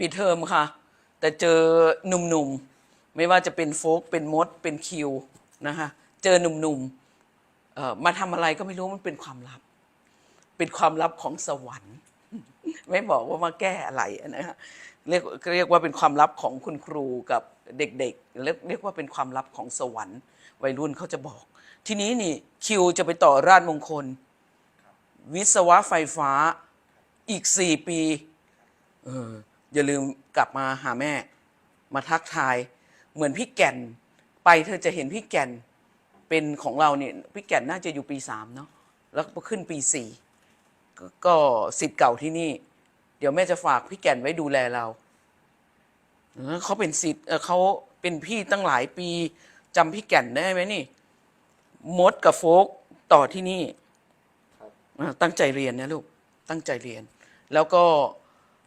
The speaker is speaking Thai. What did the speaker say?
ปิดเทอมค่ะ แต่เจอหนุ่มๆ ไม่ว่าจะเป็นโฟกเป็นมด เป็นคิวนะคะ เจอหนุ่มๆเอ่อมาทำอะไรก็ไม่รู้มันเป็นความลับ เป็นความลับของสวรรค์ ไม่บอกว่ามาแก้อะไรนะฮะเรียกเรียกว่าเป็นความลับของคุณครูกับเด็กๆเรียกเรียกว่าเป็นความลับของสวรรค์ วัยรุ่นเขาจะบอก ทีนี้นี่คิวจะไปต่อราชมงคล วิศวะไฟฟ้าอีกสี่ปี เออ อย่าลืมกลับมาหาแม่ มาทักทาย เหมือนพี่แก่น ไปเธอจะเห็นพี่แก่นเป็นของเราเนี่ยพี่แก่นน่าจะอยู่ปีสามเนาะแล้วก็ขึ้นปีสี่ก็ก็สิทธิ์เก่าที่นี่ เดี๋ยวแม่จะฝากพี่แก่นไว้ดูแลเราเออเขาเป็นสิทธิ์เออเขาเป็นพี่ตั้งหลายปีจำพี่แก่นได้ไหมนี่มดกับโฟกต่อที่นี่ครับอ่าตั้งใจเรียนนะลูกตั้งใจเรียน แล้วก็